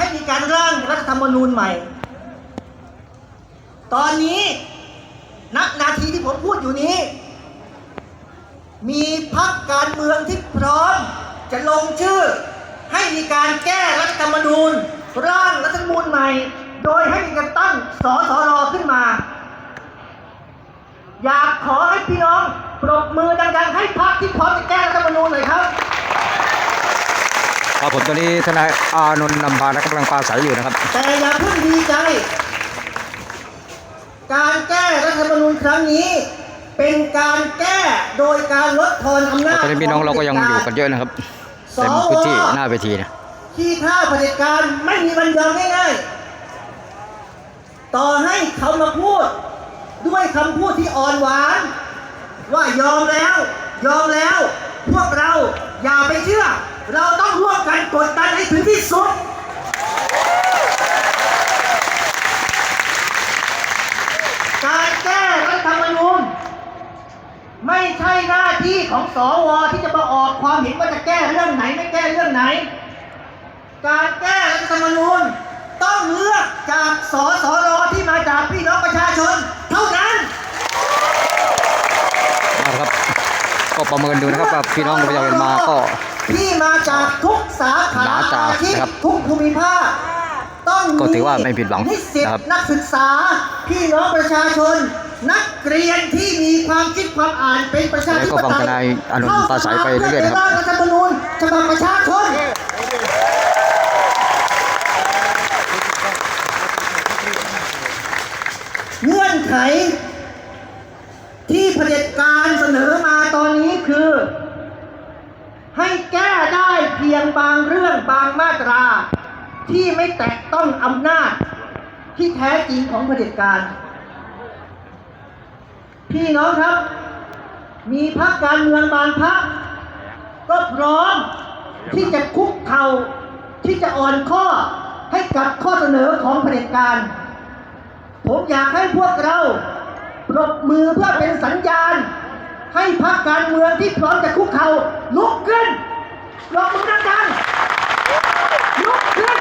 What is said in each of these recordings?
ให้มีการร่างรัฐธรรมนูญใหม่ ตอนนี้นักนาทีที่ผมพูดอยู่นี้ มีพักการเมืองที่พร้อม จะลงชื่อ ให้มีการแก้รัฐธรรมนูญ ร่างรัฐธรรมนูญใหม่ โดยให้มีการตั้งสสรขึ้นมา อยากขอให้พี่น้องปรบมือดังๆ ให้พักที่พร้อมจะแก้รัฐธรรมนูญหน่อยครับ ครับผมตอนนี้ทนายอานนท์นำพานะกำลังปราศัยอยู่นะครับ แต่อย่าเพิ่งดีใจ การแก้รัฐธรรมนูญครั้งนี้ เป็นการแก้โดยการลดทอนอำนาจตอนนี้พี่น้องเราก็ยังอยู่กันเยอะนะครับเต็มพื้นที่หน้าเวทีนะที่ท่าเผด็จการไม่มีวันยอมง่ายๆต่อให้เขามาพูด ด้วยคำพูดที่อ่อนหวาน ว่ายอมแล้ว ยอมแล้ว พวกเราอย่าไปเชื่อ เราต้องร่วมกันกดดันให้ถึงที่สุด การแก้รัฐธรรมนูญไม่ใช่หน้าที่ของสวที่จะมาออกความเห็นว่าจะแก้เรื่องไหนไม่แก้เรื่องไหน การแก้รัฐธรรมนูญต้องเลือกจากสสรที่มาจากพี่น้องประชาชน เท่านั้นเอาละครับ ก็ประเมินดูนะครับว่าพี่น้องประชาชนมาก็ที่มาจากทุก สาขาหนาตาอาชีพนะครับทุกภูมิภาคต้องก็ถือว่าไม่ผิดหวังนิสิตนะครับ นักศึกษาพี่น้องประชาชน นักเรียนที่มีความคิดความอ่านเป็นประชาธิปแล้วก็ฟังไตทยนายอานนท์ปราศัยไปเรื่อยๆนะครับ ข้าสภาเพื่อเป็นร่างรัฐธรรมนูญฉบับประชาชน เงื่อนไข ที่เผด็จการเสนอมาตอนนี้คือ ให้แก้ได้เพียงบางเรื่องบางมาตรา ที่ไม่แตะต้องอำนาจ ที่แท้จริงของเผด็จการ พี่น้องครับ มีพรรคการเมืองบางพรรคก็พร้อมที่จะคุกเข่าที่จะอ่อนข้อให้กับข้อเสนอของเผด็จการ ผมอยากให้พวกเราปรบมือเพื่อเป็นสัญญาณ ให้พรรคการเมืองที่พร้อมจะคุกเข่าลุกขึ้น ปรบมือดังๆลุกขึ้น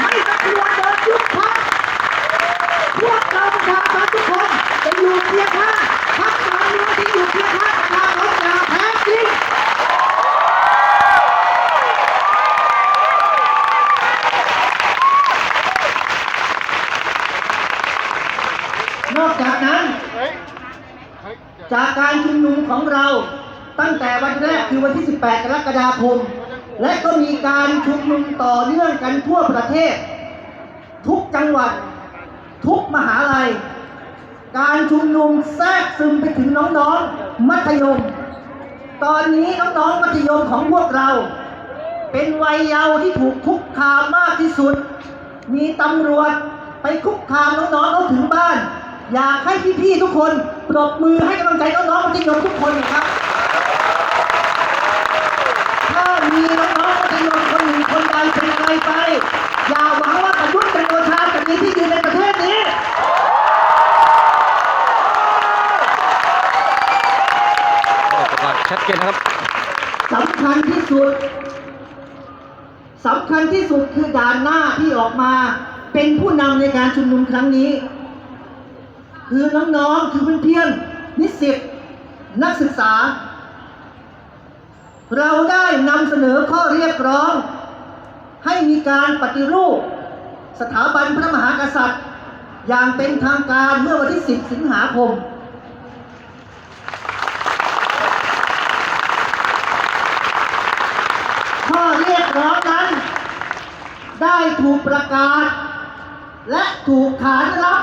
ให้ตำรวจเดินยุบพรรคพวกเราประชาชนทุกคนจะอยู่เคียงข้างพรรคการเมืองที่อยู่เคียงข้างประชาชนอย่างแท้จริงนอกจากนั้น จากการชุมนุมของเรา ตั้งแต่วันแรกคือวันที่ 18 กรกฎาคม และก็มีการชุมนุมต่อเนื่องกันทั่วประเทศ ทุกจังหวัด ทุกมหาลัย การชุมนุมแทรกซึมไปถึงน้องๆ มัธยม ตอนนี้น้องๆ มัธยมของพวกเรา เป็นวัยเยาว์ที่ถูกคุกคามมากที่สุด มีตำรวจไปคุกคามน้องๆเขาถึงบ้าน อยากให้พี่ๆทุกคนปรบมือให้กำลังใจน้องๆมัธยมทุกคนนะครับ มีน้องๆมัธยมคนหนึ่งคนใดเป็นอะไรไป อย่าหวังว่าประยุทธ์จันทร์โอชาจะมีที่ยืนในประเทศนี้ก็ประกาศชัดเจนนะครับ สำคัญที่สุด สำคัญที่สุดคือด่านหน้าที่ออกมาเป็นผู้นำในการชุมนุมครั้งนี้ คือน้องๆ คือเพื่อนๆนิสิตนักศึกษา เราได้นำเสนอข้อเรียกร้อง ให้มีการปฏิรูป สถาบันพระมหากษัตริย์ อย่างเป็นทางการเมื่อวันที่ 10 สิงหาคม ข้อเรียกร้องนั้น ได้ถูกประกาศ และถูกขานรับ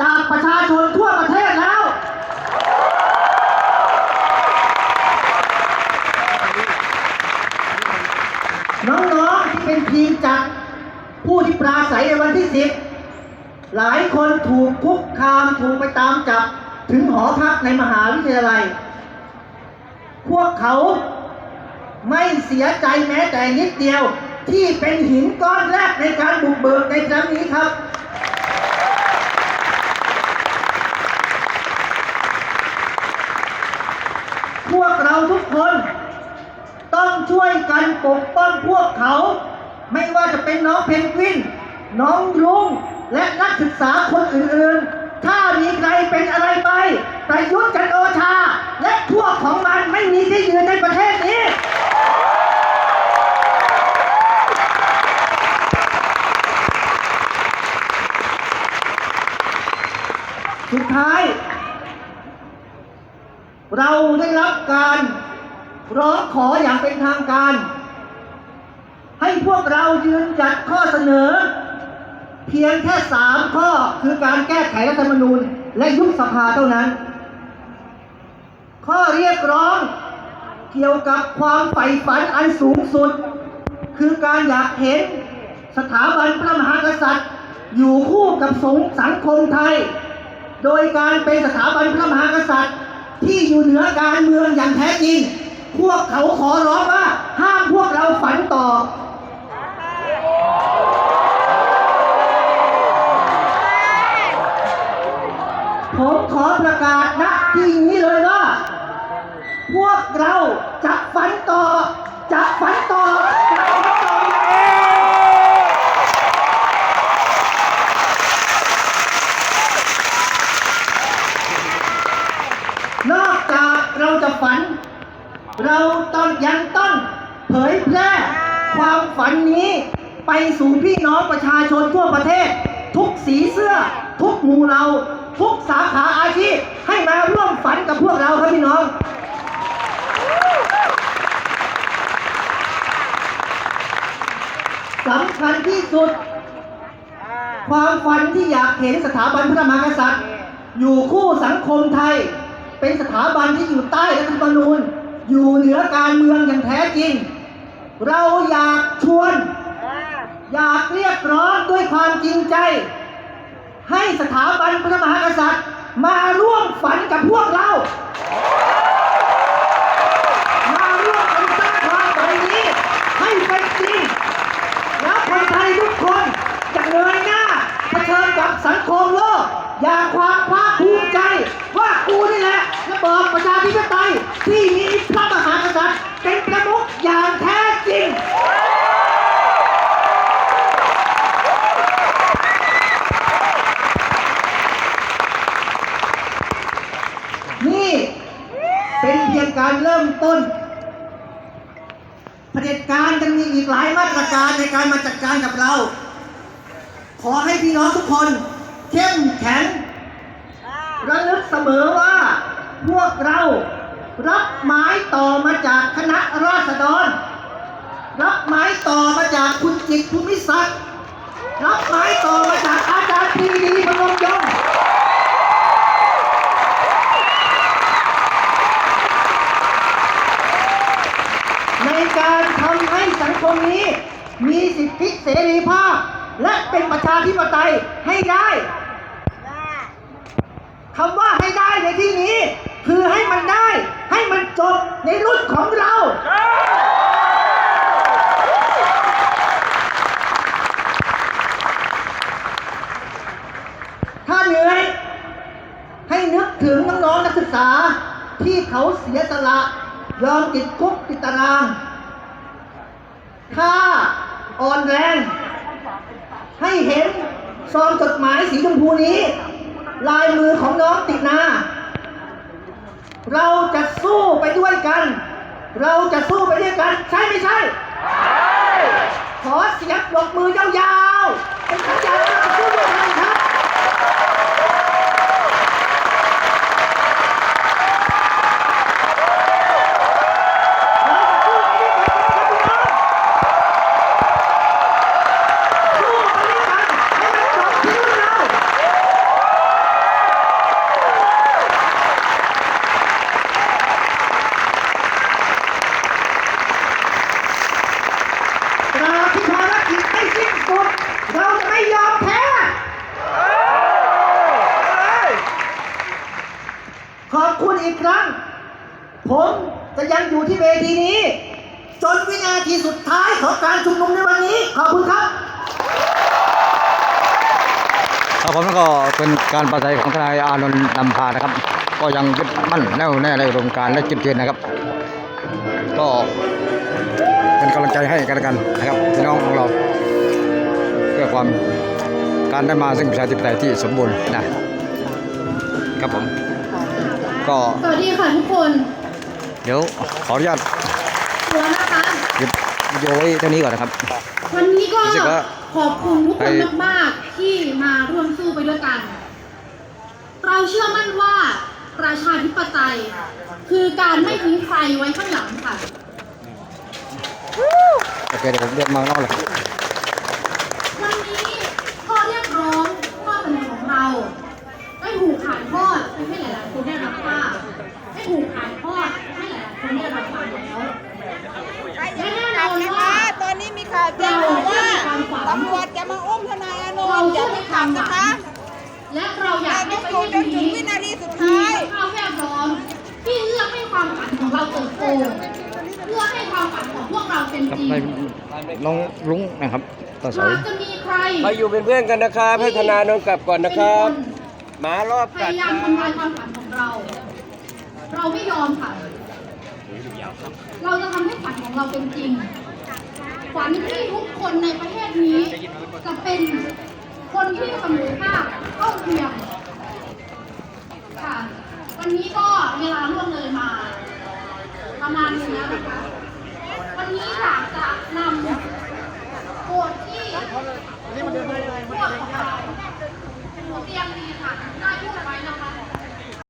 จากประชาชนทั่วประเทศแล้ว น้องๆที่เป็นทีมจัดผู้ที่ปราศัยในวันที่สิบหลายคน ถูกคุกคามถูกไปตามจับ ถึงหอพักในมหาวิทยาลัย พวกเขาไม่เสียใจแม้แต่นิดเดียวที่เป็นหินก้อนแรกในการบุกเบิกในครั้งนี้ครับ พวกเราทุกคน ต้องช่วยกันปกป้องพวกเขา ไม่ว่าจะเป็นน้องเพนกวิน น้องลุง และนักศึกษาคนอื่นๆ ถ้ามีใครเป็นอะไรไป ประยุทธ์จันทร์โอชา และพวกของมันไม่มีที่ยืนในประเทศนี้ สุดท้าย เราได้รับการร้องขออย่างเป็นทางการ ให้พวกเรายืนหยัดข้อเสนอ เพียงแค่สามข้อคือการแก้ไขรัฐธรรมนูญ และยุบสภาเท่านั้น ข้อเรียกร้องเกี่ยวกับความใฝ่ฝันอันสูงสุด คือการอยากเห็นสถาบันพระมหากษัตริย์ อยู่คู่กับสงสังคมไทย โดยการเป็นสถาบันพระมหากษัตริย์ ที่อยู่เหนือการเมืองอย่างแท้จริง พวกเขาขอร้องว่าห้ามพวกเราฝันต่อ ผมขอประกาศณที่นี้เลยว่า พวกเราจะฝันต่อ จะฝันต่อจะฝันต่ออย่างเองนอกจากเราจะฝัน เราต้องยังต้องเผยแพร่ความฝันนี้ไปสู่พี่น้องประชาชนทั่วประเทศ ทุกสีเสื้อ ทุกหมู่เรา ทุกสาขาอาชีพให้มาร่วมฝันกับพวกเราครับพี่น้อง สำคัญที่สุด ความฝันที่อยากเห็นสถาบันพระมหากษัตริย์ อยู่คู่สังคมไทย เป็นสถาบันที่อยู่ใต้รัฐธรรมนูญ อยู่เหนือการเมืองอย่างแท้จริง เราอยากชวน อยากเรียกร้องด้วยความจริงใจ ให้สถาบันพระมหากษัตริย์ มาร่วมฝันกับพวกเรา มาร่วมกันสร้างความฝันนี้ ให้เป็นจริง แล้วคนไทยทุกคนจะเงยหน้าเผชิญกับสังคมโลก อย่างความภาคภูมิใจ ว่ากูนี่แหละระบอบประชาธิปไตยที่มีพระมหากษัตริย์เป็นประมุขอย่างแท้จริง นี่เป็นเพียงการเริ่มต้นเผด็จการจะมีอีกหลายมาตรการในการมาจัดการกับเรา ขอให้พี่น้องทุกคน เข้มแข็งระลึกเสมอว่า พวกเรารับไม้ต่อมาจากคณะราษฎร รับไม้ต่อมาจากคุณจิตภูมิศักดิ์รับไม้ต่อมาจากอาจารย์ปรีดีพนมยงค์ การทำให้สังคมนี้ มีสิทธิเสรีภาพ และเป็นประชาธิปไตยให้ได้คำว่าให้ได้ในที่นี้ คือให้มันได้ ให้มันจบในรุ่นของเรา ถ้าเหนื่อยให้นึกถึงน้องๆนักศึกษาที่เขาเสียสละยอมติดคุกติดตาราง อ่อนแรง ให้เห็นซองจดหมายสีชมพูนี้ ลายมือของน้องติดนา เราจะสู้ไปด้วยกัน เราจะสู้ไปด้วยกัน ใช่ไม่ใช่ ขอเสียงปรบมือยาวๆเป็นสัญญาณว่าจะสู้ด้วยกัน อีกครั้ง ผมจะยังอยู่ที่เวทีนี้ จนวินาทีสุดท้ายของการชุมนุมในวันนี้ ขอบคุณครับครับผมแล้วก็เป็นการปราศัยของทนายอานนท์นำพานะครับ ก็ยังยึดมั่นแน่วแน่ในอุดมการและจุดยืนนะครับ ก็เป็นกำลังใจให้กันกันนะครับพี่น้องของเราเพื่อความการได้มาซึ่งประชาธิปไตยที่สมบูรณ์นะครับผม ก็ สวัสดีค่ะทุกคนเดี๋ยวขออนุญาตตัวนะคะหยุดวิดีโอไว้เท่านี้ก่อนนะครับ วันนี้ก็รู้สึกว่า ขอบคุณทุกคนไปมากๆที่มาร่วมสู้ไปด้วยกัน เราเชื่อมั่นว่าประชาธิปไตย คือการไม่ทิ้งใครไว้ข้างหลังค่ะ โอเคเดี๋ยวผมเรียกมาเล่าเลย วกเราเป็นครับจริงในน้องลุงนะครับต่อสาหายกจะมีใครมาอยู่เป็นเพื่อนกันนะครับ ให้ธนานนท์กลับก่อนนะครับหมารอบพกัดยายามทำลายความฝันของเรา เราไม่ยอมค่ะ เราจะทำให้ฝันของเราเป็นจริง ฝันที่ทุกคนในประเทศนี้จะเป็นคน